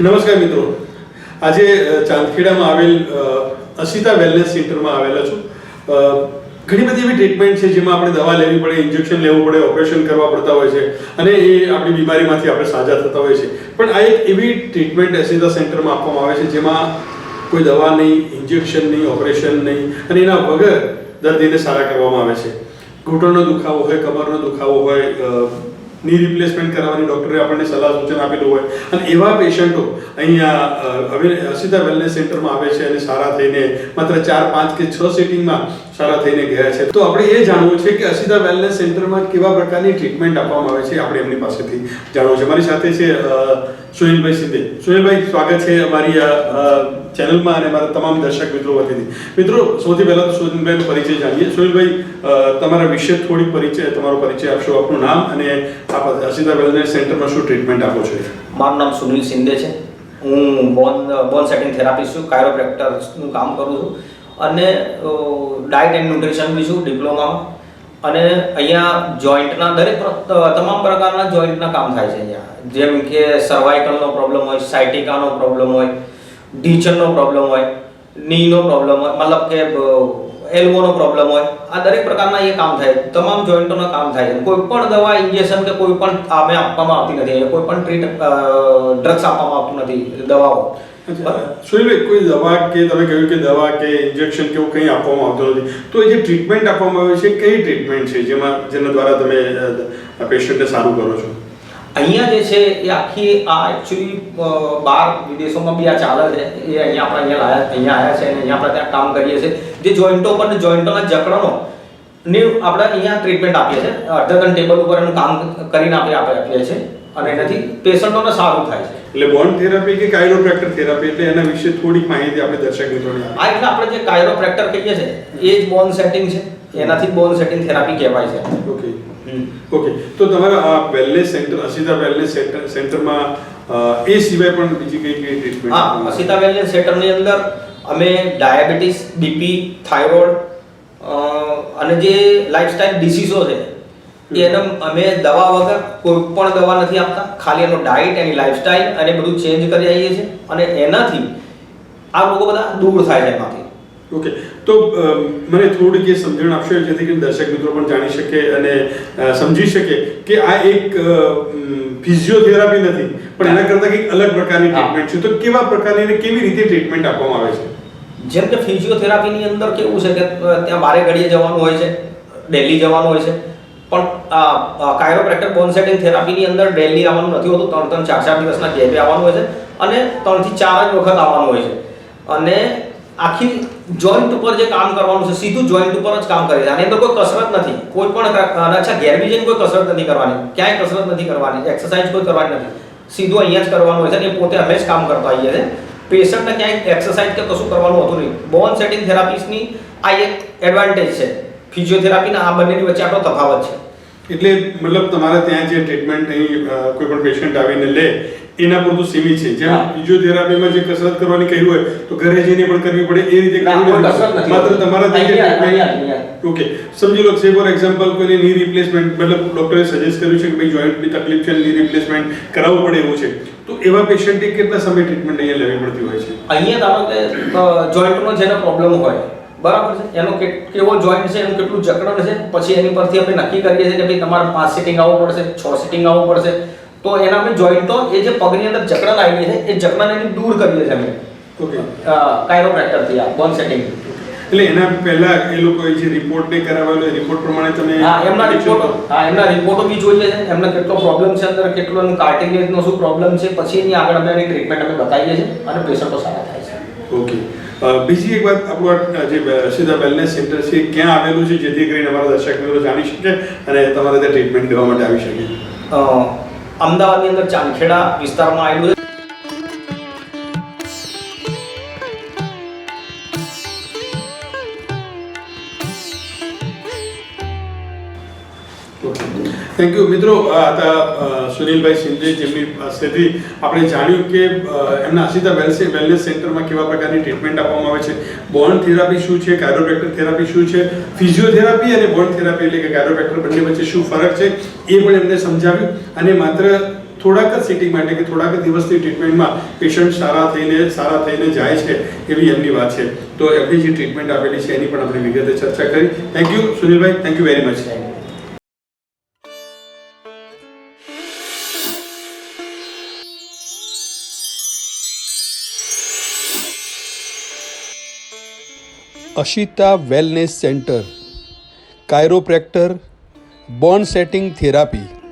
નમસ્કાર મિત્રો. આજે ચાંદખેડામાં આવેલ અસિતા વેલનેસ સેન્ટરમાં આવેલા છું. ઘણી બધી એવી ટ્રીટમેન્ટ છે જેમાં આપણે દવા લેવી પડે, ઇન્જેક્શન લેવું પડે, ઓપરેશન કરવા પડતા હોય છે અને એ આપણી બીમારીમાંથી આપણે સાજા થતા હોય છે. પણ આ એક એવી ટ્રીટમેન્ટ અસિતા સેન્ટરમાં આપવામાં આવે છે જેમાં કોઈ દવા નહીં, ઇન્જેક્શન નહીં, ઓપરેશન નહીં અને એના વગર દર્દીને સારા કરવામાં આવે છે. ઘૂંટણનો દુખાવો હોય, કમરનો દુખાવો હોય ની રિપ્લેસમેન્ટ કરાવવાની ડૉક્ટરે આપણને સલાહ સૂચન આપેલું હોય. અને એવા પેશન્ટો અહીંયા હવે અસિતા વેલનેસ સેન્ટરમાં આવે છે અને સારા થઈને માત્ર ચાર, પાંચ કે છ સિટિંગમાં સારા થઈને ગયા છે. તો આપણે એ જાણવું છે કે અસિતા વેલનેસ સેન્ટરમાં કેવા પ્રકારની ટ્રીટમેન્ટ આપવામાં આવે છે આપણે એમની પાસેથી જાણવું છે. મારી સાથે છે સુનિલભાઈ સિંધે. સુનિલભાઈ, સ્વાગત છે અમારી ચેનલમાં અને મારા તમામ દર્શક મિત્રો વતીથી. મિત્રો, સૌથી પહેલા તો સુનિલભાઈનો પરિચય જાણીએ. સુનિલભાઈ તમારા વિશે થોડી પરિચય, તમારો પરિચય આપશો, આપનું નામ અને આપ અસિતા વેલનેસ સેન્ટરમાં શું ટ્રીટમેન્ટ આપો છો? મારું નામ સુનિલ શિંદે છે. હું બોન બોન સેટિંગ થેરાપિસ્ટ છું કાયરોપ્રેક્ટરનું કામ કરું છું. અને ડાયટ એન્ડ ન્યુટ્રિશન બી છું ડિપ્લોમામાં અને અહીંયા જોઈન્ટના દરેક તમામ પ્રકારના જોઈન્ટના કામ થાય છે અહીંયા. જેમ કે સર્વાઇકલનો પ્રોબ્લેમ હોય સાયટિકાનો પ્રોબ્લેમ હોય ઢીચણનો પ્રોબ્લેમ હોય, નીનો પ્રોબ્લેમ હોય, મતલબ કે એલ્બોનો પ્રોબ્લેમ હોય, આ દરેક પ્રકારના એ કામ થાય, તમામ જોઈન્ટોના કામ થાય છે. કોઈ પણ દવા ઇન્જેક્શન કે કોઈ પણ આમે આપવામાં આવતી નથી કોઈ પણ ટ્રીટ ડ્રગ્સ આપવામાં આવતું નથી દવાઓ. સુનિલભાઈ, કોઈ દવા કે તમે કહ્યું કે દવા કે ઇન્જેક્શન કે એવું કંઈ આપવામાં આવતું નથી, તો એ જે ટ્રીટમેન્ટ આપવામાં આવે છે કઈ ટ્રીટમેન્ટ છે, જેમાં, જેના દ્વારા તમે પેશન્ટને સારું કરો છો? અહીંયા જે છે એ આખી આ એકચ્યુઅલી બહાર વિદેશોમાં બી આ ચાલે છે. એ અહીંયા આપણે અહીંયા લાયા, અહીંયા આવ્યા છે અને અહીંયા આપણે ત્યાં કામ કરીએ છીએ. જે જોઈન્ટો પર જોઈન્ટોના જકડનો ને આપણે અહીંયા ટ્રીટમેન્ટ આપીએ છીએ. અડધા ટેબલ ઉપર એનું કામ કરીને આપણે આપણે આપીએ છીએ. અને એનાથી પેશન્ટોને સારું થાય છે. એટલે બોન્ડ થેરાપી કે કાયરોપ્રેક્ટર થેરાપી એટલે એના વિશે થોડીક માહિતી આપણે દર્શક મિત્રોને આ એટલે આપણે જે કાયરોપ્રેક્ટર કહીએ છીએ એ જ બોન સેટિંગ છે. એનાથી બોન સેટિંગ થેરાપી કહેવાય છે. ઓકે ઓકે તો તમારા આ wellness centre Asita wellness centre સેન્ટરમાં એ સિવાય પણ બીજી કઈ કઈ ટ્રીટમેન્ટ હા અસિતા વેલનેસ સેન્ટરની અંદર અમે ડાયાબિટીસ બીપી થાઇરોઇડ અને જે લાઇફસ્ટાઇલ ડિસીઝો છે એને અમે દવા વગર કોઈ પણ દવા નથી આપતા. ખાલી એનો ડાયટ એની લાઇફસ્ટાઇલ અને બધું ચેન્જ કરી આવીએ છીએ. અને એનાથી આ લોકો બધા દૂર થાય છે એમાંથી. ઓકે. તો મને થોડીક એ સમજણ આપશો જેથી કરીને દર્શક મિત્રો પણ જાણી શકે અને સમજી શકે કે આ એક ફિઝિયોથેરાપી નથી પણ એના કરતાં કંઈક અલગ પ્રકારની ટ્રીટમેન્ટ છે. તો કેવા પ્રકારની અને કેવી રીતે ટ્રીટમેન્ટ આપવામાં આવે છે? જેમ કે ફિઝિયોથેરાપીની અંદર કેવું છે કે ત્યાં બારે ઘડીએ જવાનું હોય છે ડેલી જવાનું હોય છે. પણ કાયરોપ્રેક્ટર બોન સેટિંગ થેરાપીની અંદર ડેલી આવવાનું નથી હોતું. ત્રણ ત્રણ, ચાર ચાર દિવસના ગેપે આવવાનું હોય છે અને ત્રણથી ચાર જ વખત આવવાનું હોય છે. અને આખી જોઈન્ટ ઉપર જે કામ કરવાનું છે, સીધું જોઈન્ટ ઉપર જ કામ કરે છે. આની અંદર કોઈ કસરત નથી. કોઈ પણ અચ્છા ઘેરબી જઈને કોઈ કસરત નથી કરવાની. ક્યાંય કસરત નથી કરવાની. એક્સરસાઇઝ કોઈ કરવાની નથી. સીધું અહીંયા જ કરવાનું હોય છે અને પોતે અમે જ કામ કરતા આવીએ છે. પેશન્ટને ક્યાંય એક્સરસાઇઝ કે કશું કરવાનું હોતું નહીં. બોન સેટિંગ થેરાપીસની આ એક એડવાન્ટેજ છે. ફિઝિયોથેરાપીના આ બંનેની વચ્ચે આટલો તફાવત છે. એટલે મતલબ તમારે ત્યાં જે ટ્રીટમેન્ટ અહીં કોઈ પણ પેશન્ટ આવીને લે એના પૂરતું સીમિત છે જેમ. ફિઝિયોથેરાપીમાં જે કસરત કરવાની કહ્યું હોય તો ઘરે જઈને પણ કરવી પડે એ રીતે. માત્ર તમારા. ઓકે સમજી લો સે ફોર એક્ઝામ્પલ કોઈને ની રિપ્લેસમેન્ટ મતલબ ડોક્ટરે સજેસ્ટ કર્યું છે કે ભાઈ જોઈન્ટની તકલીફ છે ની રિપ્લેસમેન્ટ કરાવવું પડે એવું છે તો એવા પેશન્ટે કેટલા સમય ટ્રીટમેન્ટ અહીંયા લેવી પડતી હોય છે અહીંયા ધારો કે જોઈન્ટનો જેનો પ્રોબ્લેમ હોય બરાબર છે? એનો કે- કેવો જોઈન્ટ છે એનું કેટલું જકડણ છે? પછી એની પરથી અમે નક્કી કરીએ છીએ કે ભાઈ તમારે પાંચ સિટિંગ આવવું પડશે છ સિટિંગ આવવું પડશે. તો એના અમે જોઈન્ટો એ જે પગની અંદર જકડણ આવી છે એ જકડણ એની દૂર કરીએ છીએ અમે. કાયરોપ્રેક્ટરથી આ બોન સેટિંગ એટલે એના પહેલા એ લોકોએ જે રિપોર્ટ ને કરાવેલો રિપોર્ટ પ્રમાણે તમે હા એમના રિપોર્ટો હા એમના રિપોર્ટો બી જોઈએ છે. એમને કેટલો પ્રોબ્લેમ છે અંદર કેટલો એનું કાર્ટિલેજનો શું પ્રોબ્લેમ છે પછી એની આગળ અમે એની ટ્રીટમેન્ટ અમે બતાવીએ છીએ અને પેશન્ટો સારા થાય છે. ઓકે બીજી એક વાત આપણું જે સીધા વેલનેસ સેન્ટર છે, ક્યાં આવેલું છે, જેથી કરીને અમારા દર્શક મિત્રો જાણી શકે અને તમારે ત્યાં ટ્રીટમેન્ટ લેવા માટે આવી શકે. અમદાવાદની અંદર ચાંદખેડા વિસ્તારમાં આવેલું છે. થેન્ક યુ મિત્રો, આ હતા સુનિલભાઈ શિંદે જેમની પાસેથી આપણે જાણ્યું કે એમના આશિતા વેલસે વેલનેસ સેન્ટરમાં કેવા પ્રકારની ટ્રીટમેન્ટ આપવામાં આવે છે. બોન્ડ થેરાપી શું છે? કાયરોપ્રેક્ટર થેરાપી શું છે? ફિઝિયોથેરાપી અને બોન્ડ થેરાપી એટલે કે કાયરોપ્રેક્ટર બંને વચ્ચે શું ફરક છે? એ પણ એમને સમજાવ્યું. અને માત્ર થોડાક જ સિટિંગ માટે કે થોડાક દિવસની ટ્રીટમેન્ટમાં પેશન્ટ સારા થઈને સારા થઈને જાય છે એવી એમની વાત છે. તો એમની જે ટ્રીટમેન્ટ આપેલી છે એની પણ આપણે વિગતે ચર્ચા કરી. થેન્ક યુ સુનિલભાઈ. Thank you very much Ashita wellness centre chiropractor bone setting therapy